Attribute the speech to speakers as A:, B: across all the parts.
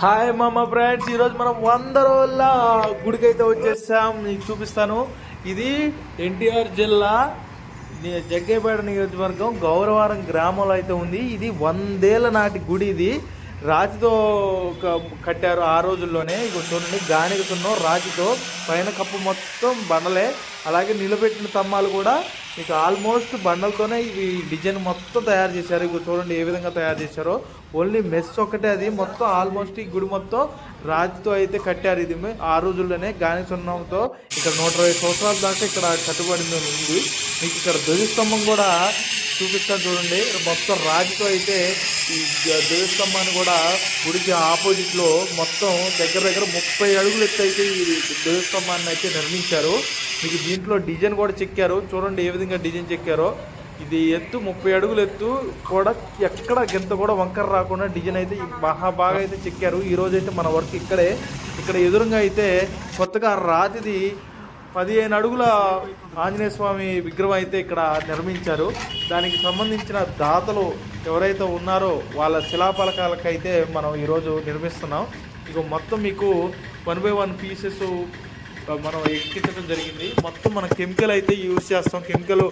A: Hi మామ friends ఈరోజు మనం వంద రోజుల గుడికి అయితే వచ్చేసాం. మీకు చూపిస్తాను. ఇది ఎన్టీఆర్ జిల్లా జగ్గేపేట నియోజకవర్గం గౌరవారం గ్రామంలో అయితే ఉంది. ఇది వందేళ్ళ నాటి గుడి ఇది. రాతితో కట్టారు ఆ రోజుల్లోనే. ఇక చూడండి గానిగతున్నో రాతితో పైన కప్పు మొత్తం బండలే. అలాగే నిలబెట్టిన తమ్మాలు కూడా మీకు ఆల్మోస్ట్ బండలతోనే ఇవి డిజైన్ మొత్తం తయారు చేశారు. ఇవి చూడండి ఏ విధంగా తయారు చేశారో. ఓన్లీ మెస్ ఒకటే అది. మొత్తం ఆల్మోస్ట్ ఈ గుడి మొత్తం రాజుతో అయితే కట్టారు ఇది. ఆ రోజుల్లోనే గాని సున్నంతో ఇక్కడ నూట ఇరవై సంవత్సరాల దాకా ఇక్కడ కట్టుబడింది ఉంది. మీకు ఇక్కడ ధ్వజస్తంభం కూడా చూపిస్తాను చూడండి. మొత్తం రాజుతో అయితే ఈ ధ్వజస్తంభాన్ని కూడా గుడికి ఆపోజిట్లో మొత్తం దగ్గర దగ్గర ముప్పై అడుగులు ఎత్తు అయితే ఈ ధ్వజస్తంభాన్ని అయితే నిర్మించారు. మీకు దీంట్లో డిజైన్ కూడా చెక్కారు. చూడండి ఏ విధంగా డిజైన్ చెక్కారో ఇది ఎత్తు ముప్పై అడుగులు ఎత్తు కూడా ఎక్కడ గింత కూడా వంకర రాకుండా డిజైన్ అయితే మహా బాగా అయితే చెక్కారు. ఈ అయితే మన వర్క్ ఇక్కడే. ఇక్కడ ఎదురుగా అయితే కొత్తగా రాతిది పదిహేను అడుగుల ఆంజనేయ స్వామి విగ్రహం అయితే ఇక్కడ నిర్మించారు. దానికి సంబంధించిన దాతలు ఎవరైతే ఉన్నారో వాళ్ళ శిలాపలకాలకైతే మనం ఈరోజు నిర్మిస్తున్నాం. ఇక మొత్తం మీకు వన్ బై వన్ పీసెస్ మనం ఎక్కించడం జరిగింది. మొత్తం మనం కెమికల్ అయితే యూజ్ చేస్తాం. కెమికల్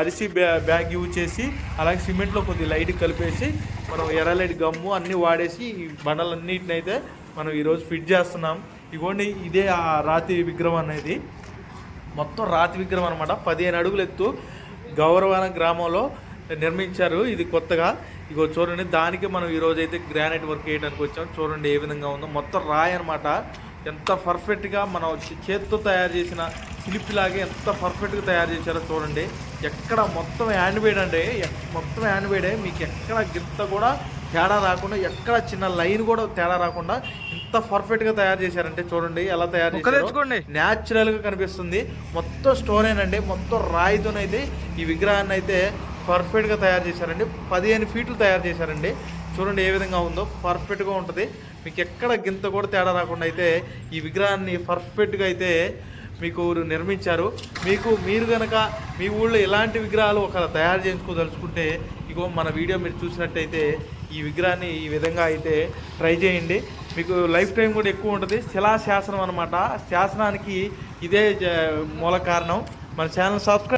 A: అరిసి బ్యాగ్ యూజ్ చేసి అలాగే సిమెంట్లో కొద్ది లైట్ కలిపేసి మనం ఎర్రలైట్ గమ్ము అన్నీ వాడేసి ఈ బండలన్నిటిని అయితే మనం ఈరోజు ఫిట్ చేస్తున్నాం. ఇగోండి ఇదే ఆ రాతి విగ్రహం అనేది. మొత్తం రాతి విగ్రహం అనమాట పదిహేను అడుగులు ఎత్తు గౌరవాన గ్రామంలో నిర్మించారు ఇది కొత్తగా. ఇగో చూడండి దానికి మనం ఈరోజు అయితే గ్రానైట్ వర్క్ చేయడానికి వచ్చాం. చూడండి ఏ విధంగా ఉందో. మొత్తం రాయి అనమాట ఎంత పర్ఫెక్ట్గా మనం చేత్తో తయారు చేసిన శిల్పిలాగే ఎంత పర్ఫెక్ట్గా తయారు చేశారో చూడండి. ఎక్కడ మొత్తం హ్యాండ్ మేడ్ అండి మొత్తం హ్యాండ్ మేడే మీకు ఎక్కడ గింత కూడా తేడా రాకుండా ఎక్కడ చిన్న లైన్ కూడా తేడా రాకుండా ఇంత పర్ఫెక్ట్గా తయారు చేశారంటే చూడండి ఎలా తయారు
B: ఒక్క
A: చేశారో
B: తెచ్చుకోండి.
A: న్యాచురల్గా కనిపిస్తుంది. మొత్తం స్టోనేనండి మొత్తం రాయితోనైతే ఈ విగ్రహాన్ని అయితే పర్ఫెక్ట్గా తయారు చేశారండి. పదిహేను ఫీట్లు తయారు చేశారండి. చూడండి ఏ విధంగా ఉందో పర్ఫెక్ట్గా ఉంటుంది. మీకు ఎక్కడ గింత కూడా తేడా రాకుండా అయితే ఈ విగ్రహాన్ని పర్ఫెక్ట్గా అయితే మీకు నిర్మించారు. మీకు మీరు కనుక మీ ఊళ్ళో ఎలాంటి విగ్రహాలు ఒక తయారు చేయించుకోదలుచుకుంటే ఇగో మన వీడియో మీరు చూసినట్టయితే ఈ విగ్రహాన్ని ఈ విధంగా అయితే ట్రై చేయండి. మీకు లైఫ్ టైం కూడా ఎక్కువ ఉంటుంది. శిలా శాసనం అనమాట శాసనానికి ఇదే జ- మూల కారణం. మన ఛానల్ సబ్స్క్రైబ్